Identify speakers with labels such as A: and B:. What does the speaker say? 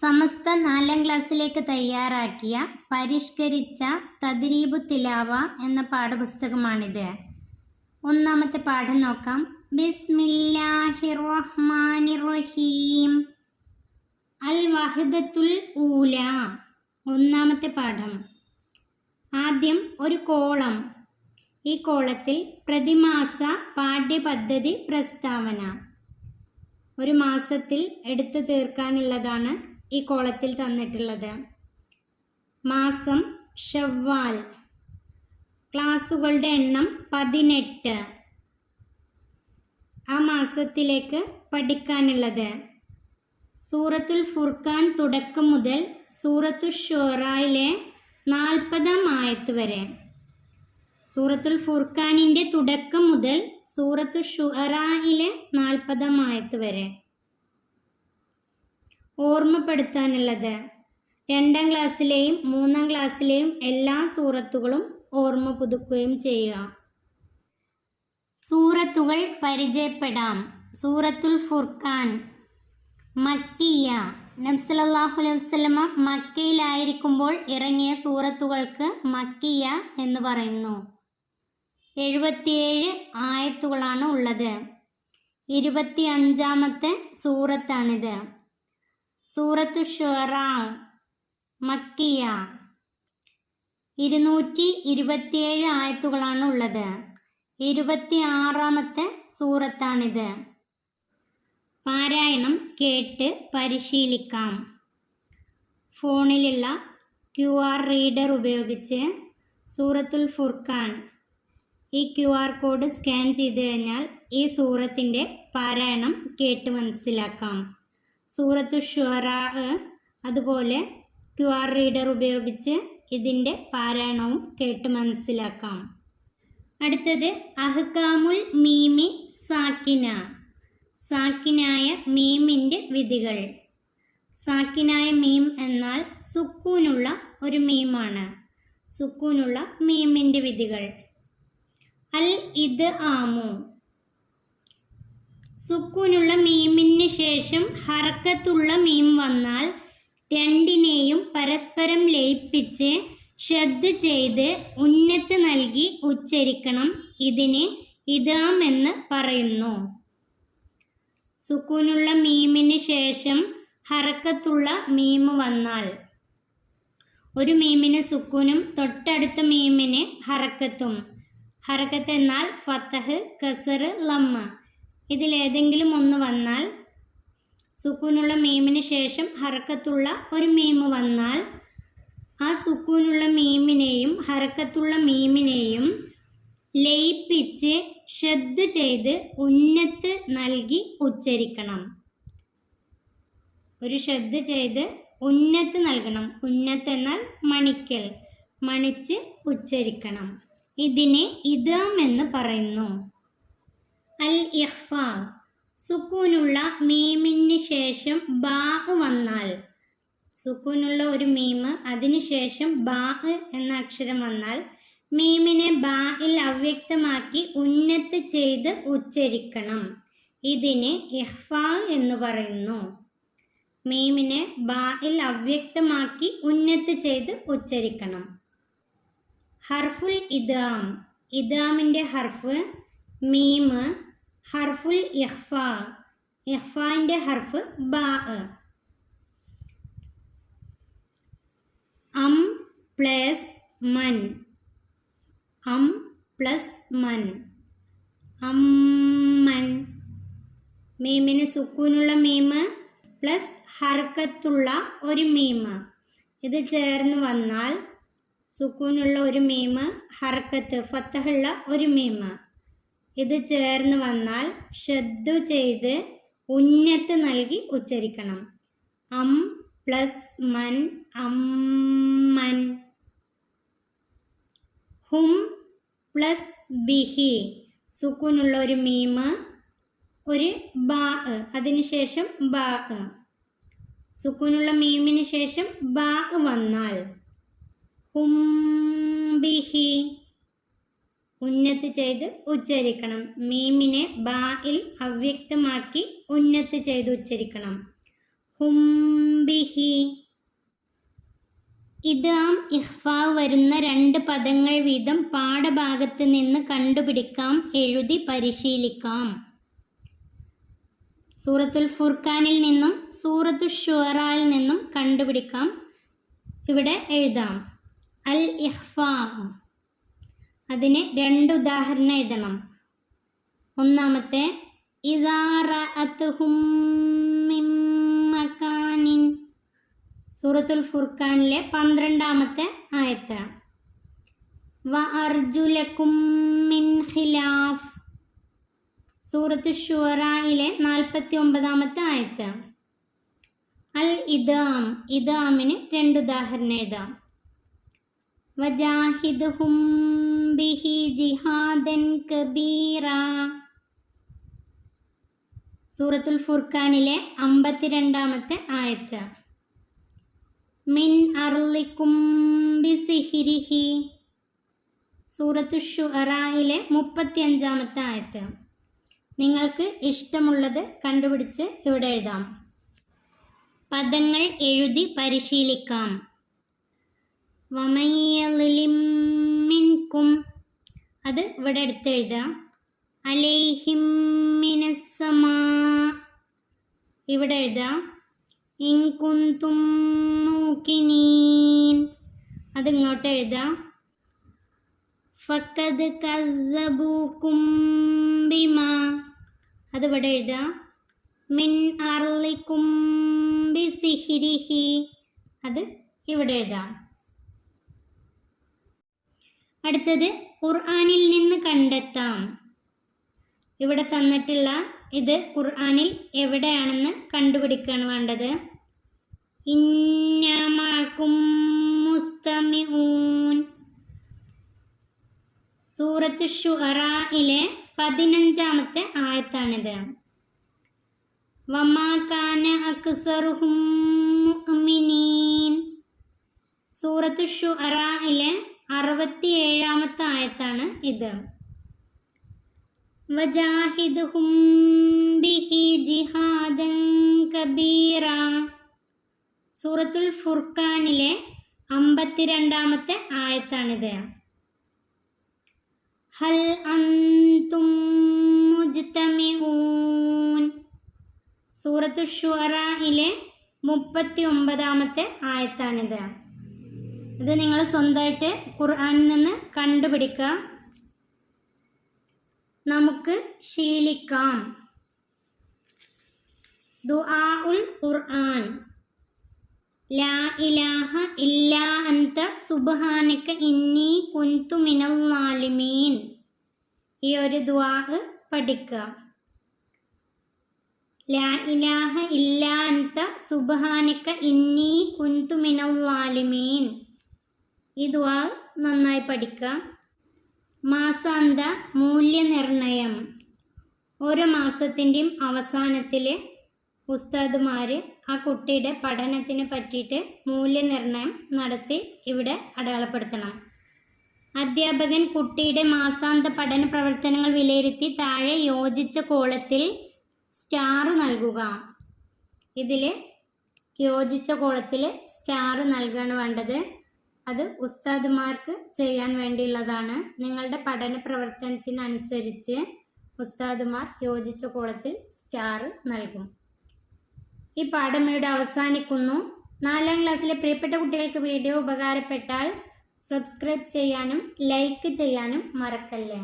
A: സമസ്ത നാലാം ക്ലാസ്സിലേക്ക് തയ്യാറാക്കിയ പരിഷ്കരിച്ച തദ്രീബു തിലാവ എന്ന പാഠപുസ്തകമാണിത്. ഒന്നാമത്തെ പാഠം നോക്കാം. ബിസ്മില്ലാഹിർ റഹ്മാനിർ റഹീം അൽ വഹദത്തുൽ ഊല. ഒന്നാമത്തെ പാഠം. ആദ്യം ഒരു കോളം. ഈ കോളത്തിൽ പ്രതിമാസ പാഠ്യപദ്ധതി പ്രസ്താവന. ഒരു മാസത്തിൽ എടുത്തു തീർക്കാനുള്ളതാണ് ഈ കോളത്തിൽ തന്നിട്ടുള്ളത്. മാസം ഷവ്വാൽ. ക്ലാസ്സുകളുടെ എണ്ണം പതിനെട്ട്. ആ മാസത്തിലേക്ക് പഠിക്കാനുള്ളത്. സൂറത്തുൽ ഫുർഖാൻ തുടക്കം മുതൽ സൂറത്തു ഷോറായിലെ നാൽപ്പതാം ആയത്ത് വരെ. സൂറത്തുൽ ഫുർഖാനിന്റെ തുടക്കം മുതൽ സൂറത്തു ഷുറായിലെ നാൽപ്പതാം ആയത്ത് വരെ. ഓർമ്മപ്പെടുത്താനുള്ളത്. രണ്ടാം ക്ലാസ്സിലെയും മൂന്നാം ക്ലാസ്സിലെയും എല്ലാ സൂറത്തുകളും ഓർമ്മ പുതുക്കുകയും ചെയ്യുക. സൂറത്തുകൾ പരിചയപ്പെടാം. സൂറത്തുൽ ഫുർഖാൻ മക്കിയ. നബ്സലല്ലാഹു അലൈഹി മക്കയിലായിരിക്കുമ്പോൾ ഇറങ്ങിയ സൂറത്തുകൾക്ക് മക്കിയ എന്ന് പറയുന്നു. എഴുപത്തിയേഴ് ആയത്തുകളാണ് ഉള്ളത്. ഇരുപത്തി അഞ്ചാമത്തെ സൂറത്താണിത്. സൂറത്തു ഷുറാ മക്കിയ. ഇരുന്നൂറ്റി ഇരുപത്തിയേഴ് ആയത്തുകളാണ് ഉള്ളത്. ഇരുപത്തി ആറാമത്തെ സൂറത്താണിത്. പാരായണം കേട്ട് പരിശീലിക്കാം. ഫോണിലുള്ള ക്യു ആർ റീഡർ ഉപയോഗിച്ച് സൂറത്തുൽ ഫുർഖാൻ ഈ ക്യു ആർ കോഡ് സ്കാൻ ചെയ്ത് കഴിഞ്ഞാൽ ഈ സൂറത്തിന്റെ പാരായണം കേട്ട് മനസ്സിലാക്കാം. സൂറത്തു ഷുറാ അതുപോലെ ക്യു ആർ റീഡർ ഉപയോഗിച്ച് ഇതിന്റെ പാരായണവും കേട്ട് മനസ്സിലാക്കാം. അടുത്തത് അഹ്കാമുൽ മീമി സാക്കിന. സാക്കിനായ മീമിന്റെ വിധികൾ. സാക്കിനായ മീം എന്നാൽ സുക്കൂനുള്ള ഒരു മീമാണ്. സുക്കൂനുള്ള മീമിന്റെ വിധികൾ. അൽ ഇത് ആമു. സുക്കൂനുള്ള മീമിന് ശേഷം ഹർക്കത്തുള്ള മീം വന്നാൽ രണ്ടിനെയും പരസ്പരം ലയിപ്പിച്ച് ശ്രദ്ധ ചെയ്ത് ഉന്നത്ത് നൽകി ഉച്ചരിക്കണം. ഇതിന് ഇതാം എന്ന് പറയുന്നു. സുക്കൂനുള്ള മീമിന് ശേഷം ഹറക്കത്തുള്ള മീമ് വന്നാൽ ഒരു മീമിന് സുക്കൂനും തൊട്ടടുത്ത മീമിന് ഹറക്കത്തും. ഹറക്കത്ത് എന്നാൽ ഫത്തഹ് കസർ ലമ്മ. ഇതിലേതെങ്കിലും ഒന്ന് വന്നാൽ സുക്കൂനുള്ള മീമിന് ശേഷം ഹറക്കത്തുള്ള ഒരു മീമ് വന്നാൽ ആ സുക്കൂനുള്ള മീമിനെയും ഹറക്കത്തുള്ള മീമിനെയും ലയിപ്പിച്ച് ശ്രദ്ധ ചെയ്ത് ഉന്നത്ത് നൽകി ഉച്ചരിക്കണം. ഒരു ശ്രദ്ധ ചെയ്ത് ഉന്നത്ത് നൽകണം. ഉന്നത്ത് എന്നാൽ മണിക്കൽ. മണിച്ച് ഉച്ചരിക്കണം. ഇതിനെ ഇതാം എന്ന് പറയുന്നു. അൽ സുക്കൂനുള്ള മീമിന് ശേഷം ബാ വന്നാൽ. സുക്കൂനുള്ള ഒരു മീമ് അതിനുശേഷം ബാ എന്ന അക്ഷരം വന്നാൽ. മീമിനെ ബായിൽ അവ്യക്തമാക്കി ഉന്നത്ത് ചെയ്ത് ഉച്ചരിക്കണം. ഇതിന് ഇഹ്ഫ എന്ന് പറയുന്നു. മീമിനെ ബായിൽ അവ്യക്തമാക്കി ഉന്നത്ത് ചെയ്ത് ഉച്ചരിക്കണം. ഹർഫുൽ ഇദാം. ഇദാമിന്റെ ഹർഫ് മീമ് ഹർഫുൽ ഇഹ്ഫ. ഹർഫ് ബാ അം പ്ലസ് മൻ. അം പ്ലസ് മൻ. അമ്മൻ. മീമിന് സുക്കൂനുള്ള മീമ് പ്ലസ് ഹർക്കത്തുള്ള ഒരു മീമ് ഇത് ചേർന്ന് വന്നാൽ സുക്കൂനുള്ള ഒരു മീമ് ഹർക്കത്ത് ഫത്തഹുള്ള ഒരു മീമ് ഇത് ചേർന്ന് വന്നാൽ ശ്രദ്ധു ചെയ്ത് ഉന്നത്ത് നൽകി ഉച്ചരിക്കണം. അം പ്ലസ് മൻ അമ്മൻ ഹും പ്ലസ് ബിഹി. സുക്കൂനുള്ള ഒരു മീമ് ഒരു ബാ അതിനുശേഷം ബാ. സുക്കൂനുള്ള മീമിന് ശേഷം ബാ വന്നാൽ ഹും ബിഹി. ഉന്നത്ത് ചെയ്ത് ഉച്ചരിക്കണം. മീമിനെ ബായിൽ അവ്യക്തമാക്കി ഉന്നത്ത് ചെയ്ത് ഉച്ചരിക്കണം. ഹുംബിഹി ഇതാം ഇഹ്ഫ വരുന്ന രണ്ട് പദങ്ങൾ വീതം പാഠഭാഗത്ത് നിന്ന് കണ്ടുപിടിക്കാം. എഴുതി പരിശീലിക്കാം. സൂറത്തുൽ ഫുർഖാനിൽ നിന്നും സൂറത്തു ഷുറായിൽ നിന്നും കണ്ടുപിടിക്കാം. ഇവിടെ എഴുതാം. അൽ ഇഹ്ഫ അതിന് രണ്ട് ഉദാഹരണം എഴുതണം. ഒന്നാമത്തെ ഇതാറിൻ സൂറത്തുൽ ഫുർഖാനിലെ പന്ത്രണ്ടാമത്തെ ആയത്ത്. വ അർജുലക്കും സൂറത്ത് ഷുറായിലെ നാൽപ്പത്തി ഒമ്പതാമത്തെ ആയത്ത്. അൽ ഇദാം. ഇദാമിന് രണ്ട് ഉദാഹരണം എഴുതാം. വജാഹിദുഹും ബിഹി ജിഹാദൻ കബീറ. സൂറത്തുൽ ഫുർഖാനിലെ അമ്പത്തിരണ്ടാമത്തെ ആയത്ത്. മിൻ അർലിക്കും ബിസിഹിരിഹി. സൂറത്തു ഷുറായിലെ മുപ്പത്തിയഞ്ചാമത്തെ ആയത്ത്. നിങ്ങൾക്ക് ഇഷ്ടമുള്ളത് കണ്ടുപിടിച്ച് ഇവിടെ എഴുതാം. പദങ്ങൾ എഴുതി പരിശീലിക്കാം. വമയ്യലിമിൻകും അത് ഇവിടെ എടുത്ത് എഴുതാം. അലൈഹിം മിനസ്സമാ. ഇവിടെ എഴുതാം. ഇൻകുന്തും മൂക്കിനീൻ അത് ഇങ്ങോട്ട് എഴുതാം. ഫക്കത് കസബൂക്കും ബിമാ. അത് ഇവിടെ എഴുതാം. മിൻ അർലിക്കും ബിസിഹിരിഹി. അത് ഇവിടെ എഴുതാം. അടുത്തത് ഖുർആാനിൽ നിന്ന് കണ്ടെത്താം. ഇവിടെ തന്നിട്ടുള്ള ഇത് ഖുർആാനിൽ എവിടെയാണെന്ന് കണ്ടുപിടിക്കുകയാണ് വേണ്ടത്. ഇന്നമാക്കും മുസ്തമിഊൻ. സൂറത്ത് ഷുഹറയിലെ പതിനഞ്ചാമത്തെ ആയത്താണിത്. വമാകാന അക്സറുഹും സൂറത്ത് ഷുഹറയിലെ അറുപത്തിയേഴാമത്തെ ആയത്താണ് ഇത്. സൂറത്തുൽ ഫുർഖാനിലെ അമ്പത്തിരണ്ടാമത്തെ ആയത്താണിത്. ഹൽ അന്തും സൂറത്തു ഷുറയിലെ മുപ്പത്തി ഒമ്പതാമത്തെ ആയത്താണിത്. ഇത് നിങ്ങൾ സ്വന്തമായിട്ട് ഖുർആാനിൽ നിന്ന് കണ്ടുപിടിക്കാം നമുക്ക് ശീലിക്കാം. ദുആ ഉൽ ഖുർആൻ. ലാ ഇലാഹ ഇല്ലാ അന്ത സുബ്ഹാനക ഇന്നി കുൻതു മിനൽ നാലിമീൻ ഈ ഒരു ദുആ പഠിക്കുക. ലാ ഇലാഹ ഇല്ലാ അന്ത സുബ്ഹാനക ഇന്നി കുൻതു മിനൽ ളാലിമീൻ ഈ ദ്വാ നന്നായി പഠിക്കാം. മാസാന്ത മൂല്യനിർണയം ഓരോ മാസത്തിന്റെയും അവസാനത്തിൽ ഉസ്താദുമാർ ആ കുട്ടിയുടെ പഠനത്തിനെ പറ്റിയിട്ട് മൂല്യനിർണയം നടത്തി ഇവിടെ അടയാളപ്പെടുത്തണം. അധ്യാപകൻ കുട്ടിയുടെ മാസാന്ത പഠന പ്രവർത്തനങ്ങൾ വിലയിരുത്തി താഴെ യോജിച്ച കോളത്തിൽ സ്റ്റാർ നൽകുക. ഇതിൽ യോജിച്ച കോളത്തിൽ സ്റ്റാർ നൽകുകയാണ് വേണ്ടത്. അത് ഉസ്താദുമാർക്ക് ചെയ്യാൻ വേണ്ടിയുള്ളതാണ്. നിങ്ങളുടെ പഠന പ്രവർത്തനത്തിനനുസരിച്ച് ഉസ്താദുമാർ യോജിച്ച കോളത്തിൽ സ്റ്റാർ നൽകും. ഈ പാഠം ഇവിടെ അവസാനിക്കുന്നു. നാലാം ക്ലാസ്സിലെ പ്രിയപ്പെട്ട കുട്ടികൾക്ക് വീഡിയോ ഉപകാരപ്പെട്ടാൽ സബ്സ്ക്രൈബ് ചെയ്യാനും ലൈക്ക് ചെയ്യാനും മറക്കല്ലേ?